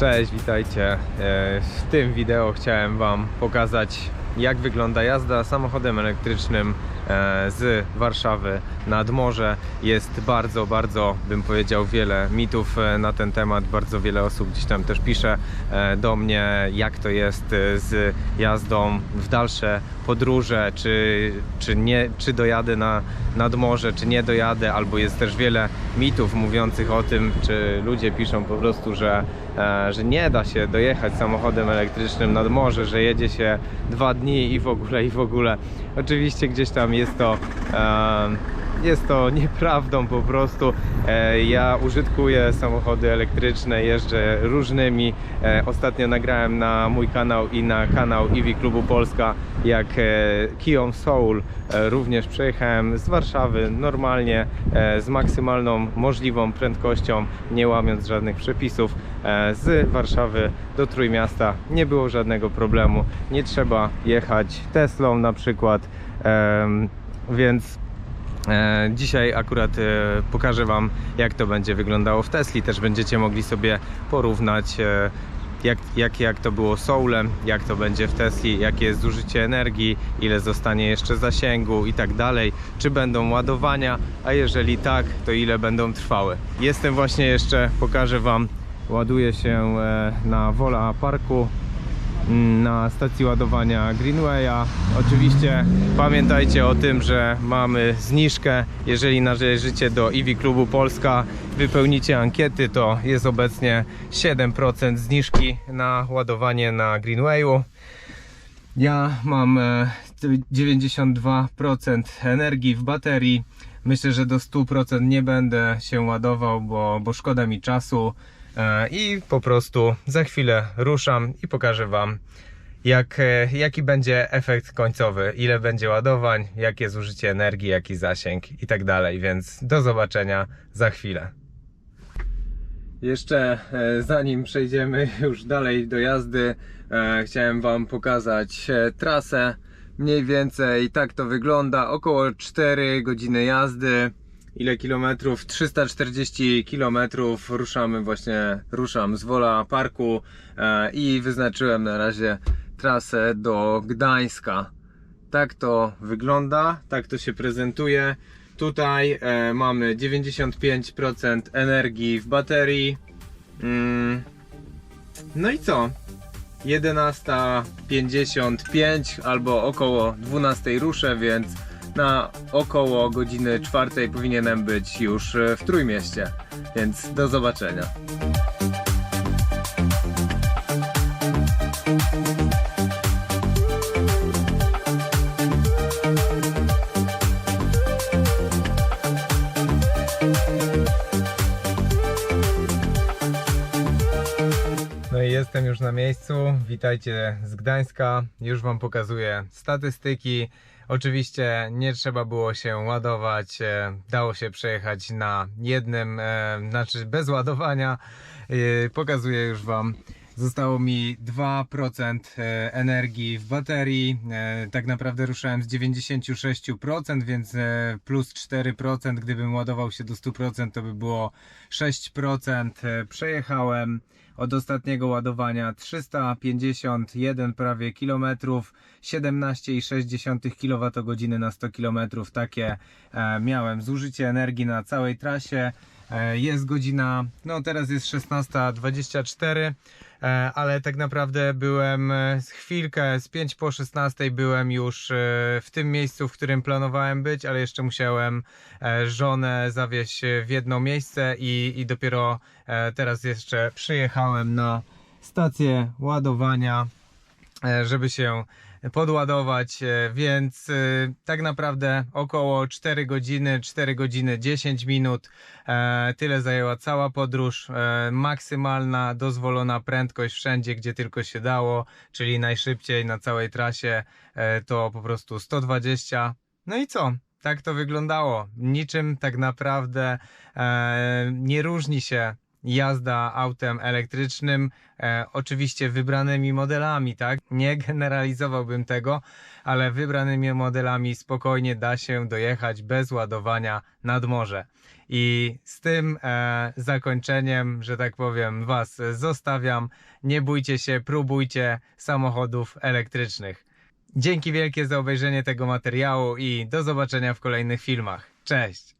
Cześć, witajcie. E, W tym wideo chciałem Wam pokazać jak wygląda jazda samochodem elektrycznym e, z Warszawy nad morze. Jest bardzo, bardzo, bym powiedział, wiele mitów e, na ten temat. Bardzo wiele osób gdzieś tam też pisze e, do mnie, jak to jest z jazdą w dalsze podróże, czy, czy, nie, czy dojadę na, nad morze, czy nie dojadę, albo jest też wiele mitów mówiących o tym, czy ludzie piszą po prostu, że, że nie da się dojechać samochodem elektrycznym nad morze, że jedzie się dwa dni i w ogóle, i w ogóle. Oczywiście gdzieś tam jest to jest to nieprawdą po prostu. E, Ja użytkuję samochody elektryczne, jeżdżę różnymi. E, Ostatnio nagrałem na mój kanał i na kanał Iwi Klubu Polska, jak e, Kią Soul również przejechałem z Warszawy normalnie, z maksymalną możliwą prędkością, nie łamiąc żadnych przepisów. Z Warszawy do Trójmiasta nie było żadnego problemu. Nie trzeba jechać Teslą na przykład. Więc Dzisiaj akurat e, pokażę Wam, jak to będzie wyglądało w Tesli. Też będziecie mogli sobie porównać, e, jak, jak, jak to było Soulem, jak to będzie w Tesli, jakie jest zużycie energii, ile zostanie jeszcze zasięgu i tak dalej. Czy będą ładowania, a jeżeli tak, to ile będą trwały. Jestem właśnie jeszcze, pokażę Wam, ładuję się e, na Wola Parku na stacji ładowania Greenwaya. Oczywiście pamiętajcie o tym, że mamy zniżkę. Jeżeli należycie do EV Klubu Polska, wypełnicie ankiety, to jest obecnie 7% zniżki na ładowanie na Greenwayu. Ja mam e, 92% energii w baterii. Myślę, że do 100% nie będę się ładował, bo, bo szkoda mi czasu. E, I po prostu za chwilę ruszam i pokażę Wam, jak, e, jaki będzie efekt końcowy, ile będzie ładowań, jakie zużycie energii, jaki zasięg i tak dalej. Więc do zobaczenia za chwilę. Jeszcze e, zanim przejdziemy już dalej do jazdy, chciałem Wam pokazać trasę. Mniej więcej tak to wygląda. Około 4 godziny jazdy. Ile kilometrów? 340 kilometrów. Ruszamy właśnie, ruszam z Wola Parku e, i wyznaczyłem na razie trasę do Gdańska. Tak to wygląda, tak to się prezentuje. Tutaj e, mamy 95% energii w baterii. Mm. No i co? 11.55 albo około 12 ruszę, więc na około godziny 4 powinienem być już e, w Trójmieście. Więc do zobaczenia. No i jestem już na miejscu. Witajcie z Gdańska. Już Wam pokazuję statystyki. Oczywiście nie trzeba było się ładować. e, Dało się przejechać na jednym, e, znaczy bez ładowania. E, Pokazuję już Wam. Zostało mi 2% e, energii w baterii. E, Tak naprawdę ruszałem z 96%, więc e, plus 4%. Gdybym ładował się do 100%, to by było 6%. E, Przejechałem od ostatniego ładowania 351 prawie kilometrów, 17,6 kWh na 100 km. Takie miałem zużycie energii na całej trasie. E, Jest godzina, no teraz jest 16.24, e, ale tak naprawdę byłem e, chwilkę, z 5 po 16 byłem już w tym miejscu, w którym planowałem być, ale jeszcze musiałem żonę zawieźć w jedno miejsce i, i dopiero teraz jeszcze przyjechałem na stację ładowania żeby się podładować, e, więc e, tak naprawdę około 4 godziny, 4 godziny 10 minut. E, Tyle zajęła cała podróż. Maksymalna dozwolona prędkość wszędzie, gdzie tylko się dało, czyli najszybciej na całej trasie to po prostu 120. No i co? Tak to wyglądało. Niczym tak naprawdę nie różni się jazda autem elektrycznym, e, oczywiście wybranymi modelami, tak? Nie generalizowałbym tego, ale wybranymi modelami spokojnie da się dojechać bez ładowania nad morze. I z tym e, zakończeniem, że tak powiem, Was zostawiam. Nie bójcie się, próbujcie samochodów elektrycznych. Dzięki wielkie za obejrzenie tego materiału i do zobaczenia w kolejnych filmach. Cześć!